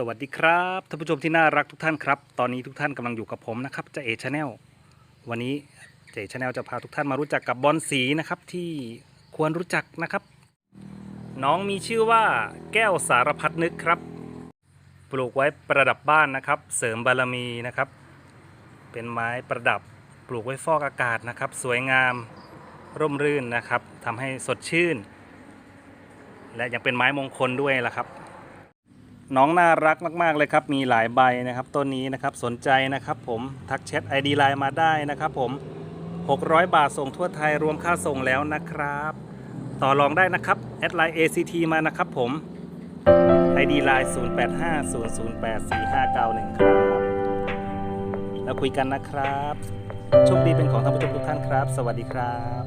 สวัสดีครับท่านผู้ชมที่น่ารักทุกท่านครับ ตอนนี้ทุกท่านกำลังอยู่กับผมนะครับเจเอชาแนลวันนี้เจเอชาแนลจะพาทุกท่านมารู้จักกับบอลสีนะครับที่ควรรู้จักนะครับ น้องมีชื่อว่าแก้วสารพัดนึกครับ ปลูกไว้ประดับบ้านนะครับ เสริมบารมีนะครับ เป็นไม้ประดับปลูกไว้ฟอกอากาศนะครับ สวยงามร่มรื่นนะครับทำให้สดชื่น และยังเป็นไม้มงคลด้วยล่ะครับ น้องน่ารักมาก ๆ เลยครับ มีหลายใบนะครับต้นนี้นะครับสนใจนะครับผมทักแชท ID ไลน์มาได้นะครับผม 600 บาทส่งทั่วไทยรวมค่าส่งแล้วนะครับ ต่อรองได้นะครับแอดไลน์ ACT มานะครับผม ID ไลน์0850084591 ครับ แล้วคุยกันนะครับโชคดีเป็นของท่านผู้ชมทุกท่านครับ สวัสดีครับ